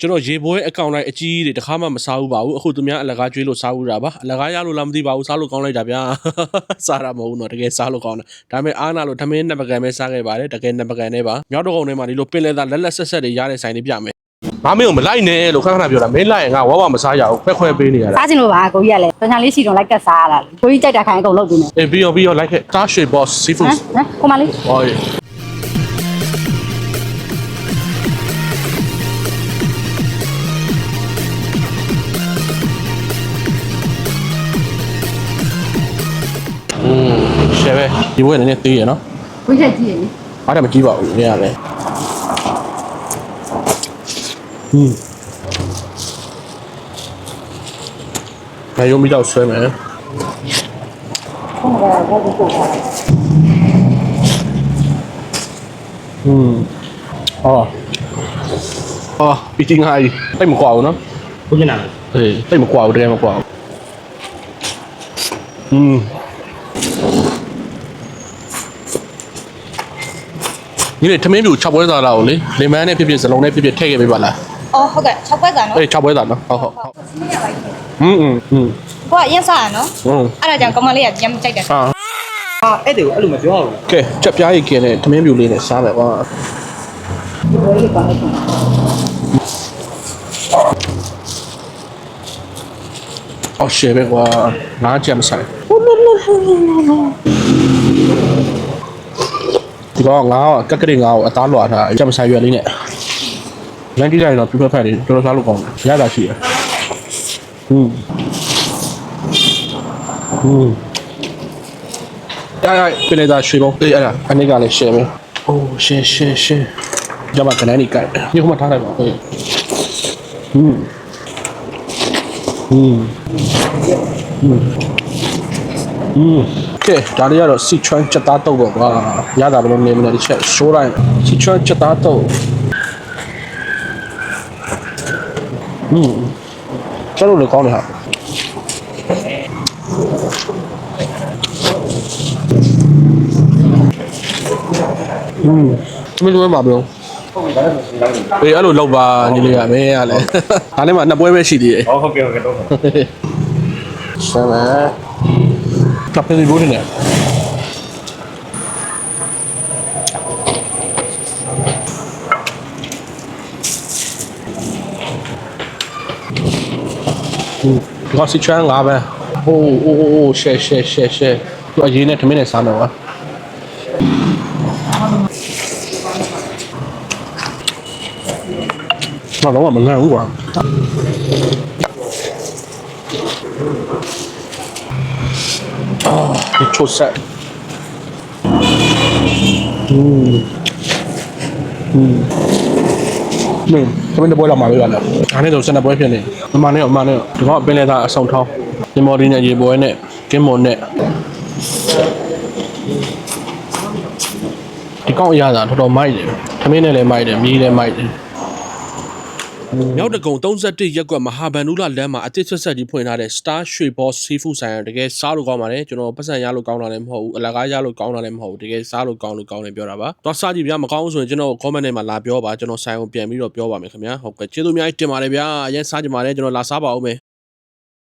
ကျွန်တော်ရေပွဲအကောင့်လိုက်အကြီးတွေတခါမှမစားဘူးပါဘူးအခုသူများအလကားကျွေးလို့စားဘူးတာပါအလကားရလို့လားမသိပါဘူးစားလို့ကောင်းလိုက်တာဗျာစားတာမဟုတ်ဘူးနော်တကယ်စားလို့ကောင်းတယ်ဒါပေမဲ့အားနာလို့ထမင်းနှစ်ပကံပဲစားခဲ့ပါတယ်တကယ်နှစ်ပကံနဲ့ပါမြောက်တော့ကုန်းထဲမှာဒီလိုပင်လယ်သားလက်လက်ဆက်ဆက်တွေရတဲ့ဆိုင်တွေပြမယ်ငါမင်းကိုမလိုက်နဲ့လို့ခဏခဏပြောတာမင်းလိုက်ရင်ငါဝါဝမစားရဘူးခွဲခွဲပေးနေရတာစားချင်လို့ပါကိုကြီးကလည်းတခြားလေးစီတော့လိုက်ကတ်စားရတာကိုကြီးကြိုက်တာခိုင်းအကုန်လုပ်ပေးမယ်အေးပြီးရောပြီးရောလိုက်ခဲ့တားရွှေ boss ဟ seafood မ်ဟမ်ကိုမလေးဟော ပဲဒီဘက်ကလည်းနည်းသေးရနော်ဝိချက်ကြည့်ရနေအားတယ်မကြည့်ပါဘူးနည်းရပဲဟင်းမယုံမိတော့ဆွဲမယ်ဟုတ်ပါဘူးဟုတ်ပါဘူးဟင်းအော်အော်ပီတင်ဟိုင်းတိတ်မကွာဘူးနော်ဘုရားနာအေးတိတ်မကွာဘူးတကယ်မကွာဘူးဟင်း ညီလေးထမင်းပြူ6ပွဲစားလာကိုလေလင်မန်းနဲ့ဖြစ်ဖြစ်စလုံးနဲ့ဖြစ်ဖြစ်ထည့်ခဲ့ပေးပါလားအော်ဟုတ်ကဲ့6ပွဲစားနော်အေး6ပွဲစားနော်ဟုတ်ဟုတ်ဟုတ်ဟွန်းဟွန်းဟွန်းကိုကရင်းစားရနော်ဟွန်းအဲ့ဒါကြောင့်ကောင်မလေးကပြန်ကြိုက်တယ်ဟာအာအဲ့တေကိုအဲ့လိုမပြောရဘူးကဲချက်ပြားကြီးกินနဲ့ထမင်းပြူလေးနဲ့စားမယ်ကွာဒီလိုလေးပါလိုက်ပါအော်ရှေ့ပဲကွာငါးချက်မဆိုင် ဒီကောင်ငါကကက်ကလေးငါ့ကိုအသားလွှာထားချက်မဆိုင်ရွက်လေးနဲ့လမ်းကြည့်လိုက်တော့ပြပဖက်လေးတော်တော်စားလို့ကောင်းတယ်ရတာရှိရဟွန်းဟွန်းရရပြလေသားရွှေဘုံအေးအဲ့ဒါအနေကလည်းရှယ်ပဲအိုးရှယ်ရှယ်ရှယ်ကြမှာကနေနေကြိုက်ညခုမှထားလိုက်ပါဟေးဟွန်းဟွန်းอืม ကဲဒါလေးကတော့ Sichuan ချက်သားတုပ်ပေါ့ကွာရတာဘယ်လိုနေမလဲတစ်ချက် show တိုင်း Sichuan ချက်သားတုပ်ဟင်းကျတော့လည်းကောင်းတယ်ဟာဟင်းမင်းတို့မှာဘယ်လိုအေးအဲ့လိုလောက်ပါညီလေးကမင်းကလည်းဒါနဲ့မှနှစ်ပွဲပဲရှိသေးတယ်ဟုတ်ဟုတ်ကဲ့ဟုတ်ကဲ့တော့ဆမ်းပါ ကဖယ်စီဘိုးတင်တယ်ဒီကစီချန်ငါပဲဟိုးအိုးအိုးရှဲရှဲရှဲရှဲသူအရင်နဲ့ထမင်းနဲ့စားမယ်ကွာတော့မလန့်ဘူးကွာ ဒီချိုဆက်อืมอืมမင်းသမင်းတပွဲလောက်မှာပဲပါလားအားနဲ့တော့စနေပွဲဖြစ်နေအမှန်နဲ့အမှန်နဲ့ဒီကောင်ပင်လေသားအဆောင်ထောင်းဒီမော်ဒီနဲ့ရေပွဲနဲ့ကင်းမွန်နဲ့ဒီကောင်အရသာတော်တော်မိုက်တယ်သမင်းနဲ့လည်းမိုက်တယ်မြည်လည်းမိုက်တယ် မြောက်တကုံ31ရက်ကွက်မဟာဗန္ဓုလလမ်းမှာအတစ်ဆက်ဆက်ကြီးဖွင့်ထားတဲ့ Star ရွှေ Boss Seafood ဆိုင်ရတကယ်စားလို့ကောင်းပါတယ်ကျွန်တော်ပတ်စံရလို့ကောင်းတာလည်းမဟုတ်ဘူးအလကားရလို့ကောင်းတာလည်းမဟုတ်ဘူးတကယ်စားလို့ကောင်းလို့ကောင်းတယ်ပြောတာပါသွားစားကြည့်ဗျာမကောင်းဘူးဆိုရင်ကျွန်တော် comment ထဲမှာလာပြောပါကျွန်တော်ဆိုင်ကိုပြန်ပြီးတော့ပြောပါမယ်ခင်ဗျာဟုတ်ကဲ့ကျေးဇူးအများကြီးတင်ပါတယ်ဗျာအရင်စားကြပါတယ်ကျွန်တော်လာစားပါဦးမယ်